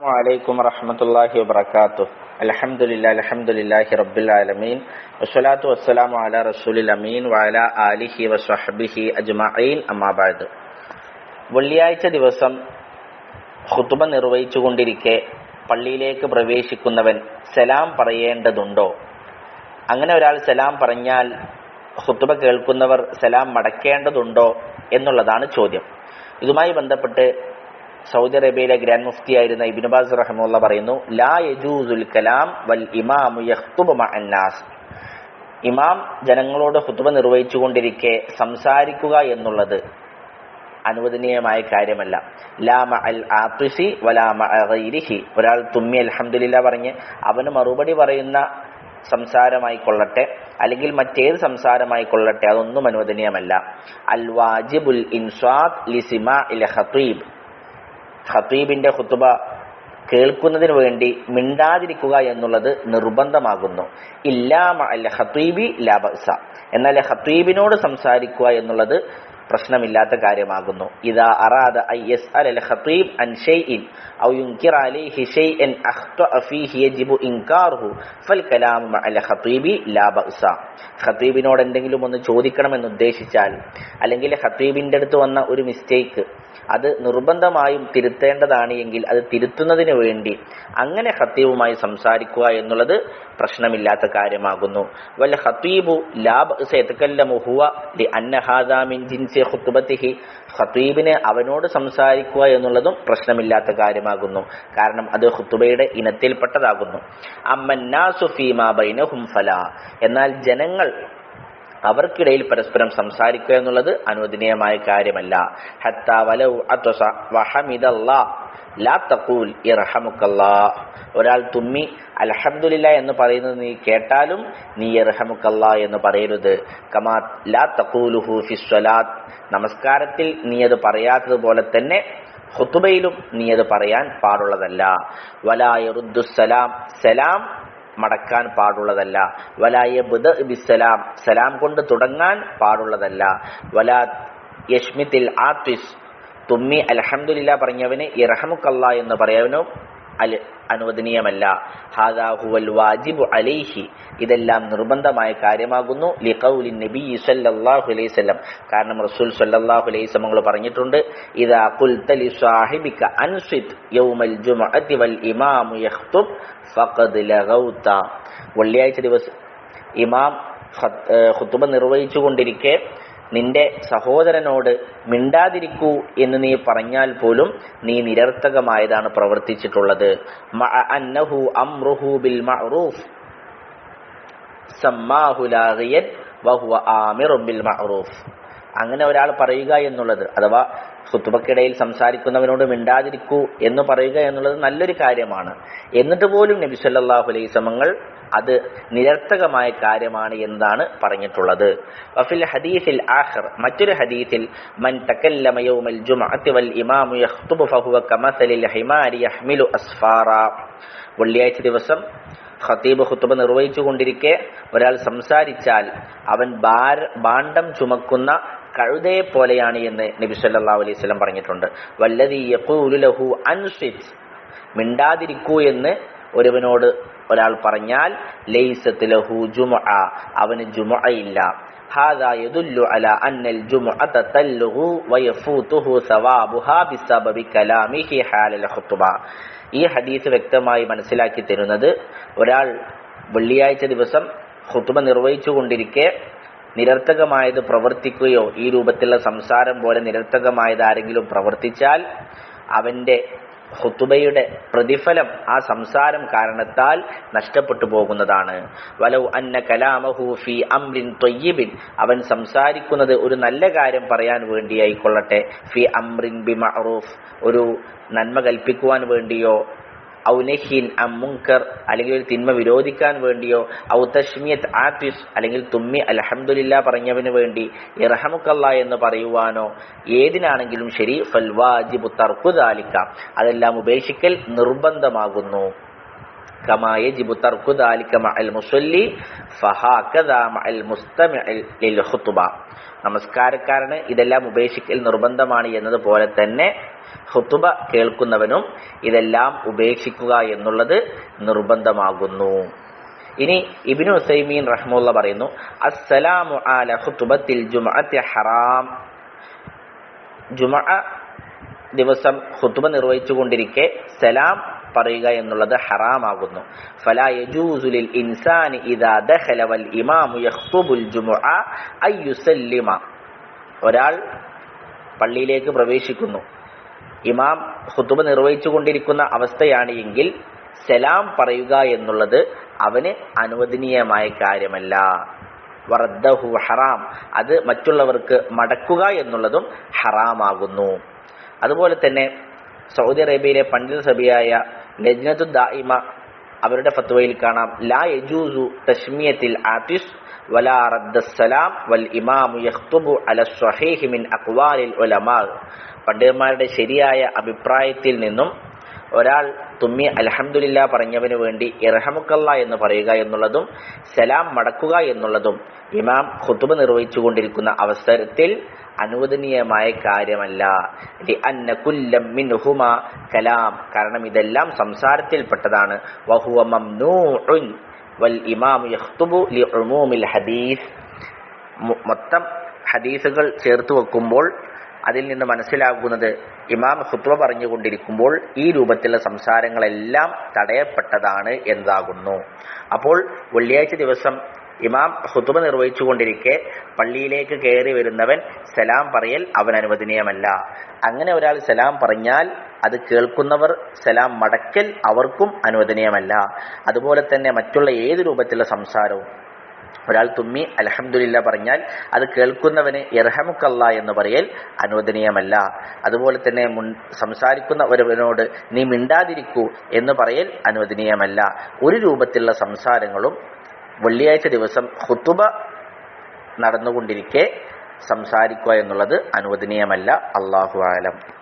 വലൈക്കും വറഹമത്തല്ലാഹി വബർക്കാത്തു അലഹമുല്ല അലഹമുല്ലാഹി റബ്ബുലാലമീൻ വസ്സലാത്തു വസ്സലാമു അല റസൂലിൽ അമീൻ വല ആലിഹി വസ്വഹബിഹി അജ്മഈൻ അമ്മാബാദ് വെള്ളിയാഴ്ച ദിവസം ഹുത്തുബ നിർവഹിച്ചുകൊണ്ടിരിക്കെ പള്ളിയിലേക്ക് പ്രവേശിക്കുന്നവൻ സലാം പറയേണ്ടതുണ്ടോ? അങ്ങനെ ഒരാൾ സലാം പറഞ്ഞാൽ ഹുത്തുബ കേൾക്കുന്നവർ സലാം മടക്കേണ്ടതുണ്ടോ എന്നുള്ളതാണ് ചോദ്യം. ഇതുമായി ബന്ധപ്പെട്ട് സൗദി അറേബ്യയിലെ ഗ്രാൻഡ് മുഫ്തി ആയിരുന്ന ഇബിനുബാസ് റഹമുള്ള പറയുന്നു ലാ യജൂസുൽ കലാം വൽ ഇമാമു മഅന്നാസ് ഇമാം ജനങ്ങളോട് ഹുത്തുബ നിർവഹിച്ചുകൊണ്ടിരിക്കെ സംസാരിക്കുക എന്നുള്ളത് അനുവദനീയമായ കാര്യമല്ല. ലാമ അൽ ആത്തുസി വലാമ അറിഹി ഒരാൾ തുമ്മി അൽഹംദുലില്ല പറഞ്ഞ് അവന് മറുപടി പറയുന്ന സംസാരമായി കൊള്ളട്ടെ അല്ലെങ്കിൽ മറ്റേത് സംസാരമായി കൊള്ളട്ടെ അതൊന്നും അനുവദനീയമല്ല. അൽ വാജിബുൽ ഇൻസ്വാദ് ലിസിമ ഇൽ ഖത്തീബ് ഖത്തീബിന്റെ ഹുത്തുബ കേൾക്കുന്നതിന് വേണ്ടി മിണ്ടാതിരിക്കുക എന്നുള്ളത് നിർബന്ധമാകുന്നു. ഇല്ലാമ അല്ല ഹത്തീബി ലാബസ എന്നാൽ ഹത്തീബിനോട് സംസാരിക്കുക എന്നുള്ളത് പ്രശ്നമില്ലാത്ത കാര്യമാകുന്നു. ഇതാ അറാദ ഐ എസ് അൽ ഖത്തീബ് അൻ ഷൈഇൻ ഔ യുൻകിർ അലൈഹി ഷൈഇൻ അഖ്തഅ ഫീഹി യജിബു ഇൻകാറുഹു ഫൽ കലാമു അൽ ഖത്തീബി ലാ ബഅസ. ഖത്തീബിനോട് എന്തെങ്കിലും ഒന്ന് ചോദിക്കണമെന്ന് ഉദ്ദേശിച്ചാൽ അല്ലെങ്കിൽ ഖത്തീബിന്റെ അടുത്ത് വന്ന ഒരു മിസ്റ്റേക്ക് അത് നിർബന്ധമായും തിരുത്തേണ്ടതാണ് എങ്കിൽ അത് തിരുത്തുന്നതിന് വേണ്ടി അങ്ങനെ ഖത്തീബുമായി സംസാരിക്കുക എന്നുള്ളത് പ്രശ്നമില്ലാത്ത കാര്യമാകുന്നു. വല്ല ഖത്തീബു ലാബ് ഹുവ ലി ഹാദാ മിൻ ജിൻസി ഖുത്ബത്തിഹി ഖത്തീബിന് അവനോട് സംസാരിക്കുക എന്നുള്ളതും പ്രശ്നമില്ലാത്ത കാര്യമാകുന്നു. കാരണം അത് ഖുത്തുബയുടെ ഇനത്തിൽപ്പെട്ടതാകുന്നു. അമ്മന്നാസുഫീമാ ബൈനഹും ഫല. എന്നാൽ ജനങ്ങൾ അവർക്കിടയിൽ പരസ്പരം സംസാരിക്കുക എന്നുള്ളത് അനുവദനീയമായ കാര്യമല്ല. വലൗ ലാ തഖൂൽ ഒരാൾ തുമ്മി അൽഹംദുലില്ല എന്ന് പറയുന്നത് നീ കേട്ടാലും നീ ഇറഹമുക്കല്ല എന്ന് പറയരുത്. കമാ ലാ തഖൂലുഹു ഫിസ്വലാത്ത് നമസ്കാരത്തിൽ നീ അത് പറയാത്തതുപോലെ തന്നെ ഹുത്തുബയിലും നീ അത് പറയാൻ പാടുള്ളതല്ല. സലാം സലാം മടക്കാൻ പാടുള്ളതല്ല. വലായ ബുദ് ബിസലാം സലാം കൊണ്ട് തുടങ്ങാൻ പാടുള്ളതല്ല. വലാ യഷ്മിത്തിൽ ആത്വിസ് തുമ്മി അലഹമുല്ല പറഞ്ഞവന് ഇറഹമുക്കല്ല എന്ന് പറയാനും അനുവദനീയമല്ല. ഹാദാ ഹുവൽ വാജിബു അലൈഹി. ഇതെല്ലാം നിർബന്ധമായ കാര്യമാകുന്നു. ലിഖൗലി നബി സല്ലല്ലാഹു അലൈഹി വസല്ലം. കാരണം റസൂൽ സല്ലല്ലാഹു അലൈഹി വസല്ലം പറഞ്ഞിട്ടുണ്ട് ഇദാ ഖുൽത ലി സാഹിബിക അൻസിത് യൗമൽ ജുമുഅത്തി വൽ ഇമാമു യഖ്തുബ് ഫഖദ് ലഗൗത. വെള്ളിയാഴ്ച ദിവസം ഇമാം ഖുത്ബ നിർവഹിച്ചു കൊണ്ടിരിക്കെ നിന്റെ സഹോദരനോട് മിണ്ടാതിരിക്കൂ എന്ന് നീ പറഞ്ഞാൽ പോലും നീ നിരർത്ഥകമായതാണ് പ്രവർത്തിച്ചിട്ടുള്ളത്. അംറുഹു ബിൽ മഅറൂഫ്. ബിൽ മഅറൂഫ്. അങ്ങനെ ഒരാൾ പറയുക എന്നുള്ളത് അഥവാ കുത്തുബക്കിടയിൽ സംസാരിക്കുന്നവനോട് മിണ്ടാതിരിക്കൂ എന്ന് പറയുക എന്നുള്ളത് നല്ലൊരു കാര്യമാണ്. എന്നിട്ട് പോലും നബി അത് നിരർത്ഥകമായ കാര്യമാണ് എന്നാണ് പറഞ്ഞിട്ടുള്ളത്. വഫിൽ ഹദീസിൽ ആഖർ മറ്റൊരു ഹദീസിൽ മൻ തകല്ലമ യൗമൽ വൽ ഇമാമു ഫഹുവ യഹ്മിലു വെള്ളിയാഴ്ച ദിവസം ഖത്തീബ് ഖുത്തുബ നിർവഹിച്ചു കൊണ്ടിരിക്കെ ഒരാൾ സംസാരിച്ചാൽ അവൻ ഭാണ്ഡം ചുമക്കുന്ന കഴുതയെ പോലെയാണ് എന്ന് നബി സല്ലാ അലൈഹി പറഞ്ഞിട്ടുണ്ട്. വല്ലദീ യഖൂലു ലഹു മിണ്ടാതിരിക്കൂ എന്ന് ഒരുവനോട് ഒരാൾ പറഞ്ഞാൽ ലൈസത്ത് ലഹു ജുമുഅ അവന് ജുമുഅയില്ല هذا يدل على أن الجمعة تلغ ويفوته ثوابها بسبب كلامه حال الخطبة ഈ ഹദീസ് വ്യക്തമായി മനസ്സിലാക്കി തരുന്നത് ഒരാൾ വെള്ളിയാഴ്ച ദിവസം ഖുത്തുബ നിർവഹിച്ചു കൊണ്ടിരിക്കെ നിരർത്ഥകമായത് പ്രവർത്തിക്കുകയോ ഈ രൂപത്തിലുള്ള സംസാരം പോലെ നിരർത്ഥകമായത് ആരെങ്കിലും പ്രവർത്തിച്ചാൽ അവന്റെ ഹുത്തുബയുടെ പ്രതിഫലം ആ സംസാരം കാരണത്താൽ നഷ്ടപ്പെട്ടു പോകുന്നതാണ്. വലൗ അന്ന കലാമഹൂഫി അംലിൻ തൊയ്യബിൻ. അവൻ സംസാരിക്കുന്നത് ഒരു നല്ല കാര്യം പറയാൻ വേണ്ടിയായിക്കൊള്ളട്ടെ. ഫി അംറിൻ ബി മഅറൂഫ് ഒരു നന്മ കൽപ്പിക്കുവാൻ വേണ്ടിയോ ഔ നഹീൻ അല്ലെങ്കിൽ ഒരു തിന്മ വിരോധിക്കാൻ വേണ്ടിയോ ഔ തഷ്മിയത് ആത്വിസ് അല്ലെങ്കിൽ തുമ്മി അലഹമുല്ല പറഞ്ഞവന് വേണ്ടി ഇറഹമുക്കല്ല എന്ന് പറയുവാനോ ഏതിനാണെങ്കിലും ശരി ഫൽ വാജിബു അതെല്ലാം ഉപേക്ഷിക്കൽ നിർബന്ധമാകുന്നു. كما يجب ترك ذلك مع المصلي فهكذا مع المستمع للخطبة നമസ്കാരക്കാരന് ഇതെല്ലാം ഉപേക്ഷിക്കൽ നിർബന്ധമാണ് എന്നതുപോലെ തന്നെ ഹുത്തുബ കേൾക്കുന്നവനും ഇതെല്ലാം ഉപേക്ഷിക്കുക എന്നുള്ളത് നിർബന്ധമാകുന്നു ഇനി ഇബിനു ഉസൈമീൻ റഹ്മുള്ള പറയുന്നു അസ്സലാമു അല ഹുത്തുബത്തിൽ ജുമഅത്തി ഹറാം ജുമഅ ദിവസം ഹുത്തുബ നിർവഹിച്ചുകൊണ്ടിരിക്കെ സലാം പറയുക എന്നുള്ളത് ഹറാമാകുന്നു. ഫലാ യജൂസുലിൽ ഇൻസാനി ഇദാ ദഖല വൽ ഇമാമു യഖ്തുബുൽ ജുമുഅ അയ്യുസല്ലിമ ഒരാൾ പള്ളിയിലേക്ക് പ്രവേശിക്കുന്നു. ഇമാം ഹുത്തുബ നിർവഹിച്ചുകൊണ്ടിരിക്കുന്ന അവസ്ഥയാണ് എങ്കിൽ സലാം പറയുക എന്നുള്ളത് അവന് അനുവദനീയമായ കാര്യമല്ല. വറദ്ദഹു ഹറാം. അത് മറ്റുള്ളവർക്ക് മടക്കുക എന്നുള്ളതും ഹറാമാകുന്നു. അതുപോലെ തന്നെ സൗദി അറേബ്യയിലെ പണ്ഡിത സഭയായ ലജ്നത്തു ദായിമ അവരുടെ ഫത്വയിൽ കാണാം. ലാ യജൂസു തശ്മിയത്തിൽ ആതിസ് വലാ റദ്ദസ്സലാം വൽ ഇമാമു യഖ്തുബു അല സ്വഹീഹി മിൻ അഖ്വാലിൽ പണ്ഡിതന്മാരുടെ ശരിയായ അഭിപ്രായത്തിൽ നിന്നും ഒരാൾ തുമ്മി അലഹമുല്ല പറഞ്ഞവന് വേണ്ടി ഇറഹമുക്കല്ല എന്ന് പറയുക എന്നുള്ളതും സലാം മടക്കുക എന്നുള്ളതും ഇമാം ഖുത്തുബ് നിർവഹിച്ചുകൊണ്ടിരിക്കുന്ന അവസരത്തിൽ അനുവദനീയമായ കാര്യമല്ല. അന്ന കുല്ലം മിൻഹുമ. കലാം. കാരണം ഇതെല്ലാം സംസാരത്തിൽപ്പെട്ടതാണ്. വഹുവ മംനൂഉൻ വൽ ഇമാം യഖ്തുബു ലിഉമൂമിൽ ഹദീസ്. മൊത്തം ഹദീസുകൾ ചേർത്ത് വെക്കുമ്പോൾ അതിൽ നിന്ന് മനസ്സിലാകുന്നത് ഇമാം ഹുത്വ പറഞ്ഞുകൊണ്ടിരിക്കുമ്പോൾ ഈ രൂപത്തിലുള്ള സംസാരങ്ങളെല്ലാം തടയപ്പെട്ടതാണ് എന്നതാകുന്നു അപ്പോൾ വെള്ളിയാഴ്ച ദിവസം ഇമാം ഹുത്തുബ നിർവഹിച്ചുകൊണ്ടിരിക്കെ പള്ളിയിലേക്ക് കയറി വരുന്നവൻ സലാം പറയൽ അവൻ അനുവദനീയമല്ല. അങ്ങനെ ഒരാൾ സലാം പറഞ്ഞാൽ അത് കേൾക്കുന്നവർ സലാം മടക്കൽ അവർക്കും അനുവദനീയമല്ല. അതുപോലെ തന്നെ മറ്റുള്ള ഏത് രൂപത്തിലുള്ള സംസാരവും. ഒരാൾ തുമ്മി അലഹമുല്ല പറഞ്ഞാൽ അത് കേൾക്കുന്നവന് ഇർഹമുക്കല്ല എന്ന് പറയൽ അനുവദനീയമല്ല. അതുപോലെ തന്നെ മുൻ സംസാരിക്കുന്ന ഒരുവനോട് നീ മിണ്ടാതിരിക്കൂ എന്ന് പറയൽ അനുവദനീയമല്ല. ഒരു രൂപത്തിലുള്ള സംസാരങ്ങളും വെള്ളിയാഴ്ച ദിവസം ഹുത്തുബ നടന്നുകൊണ്ടിരിക്കെ സംസാരിക്കുക എന്നുള്ളത് അനുവദനീയമല്ല. അള്ളാഹു ആലം.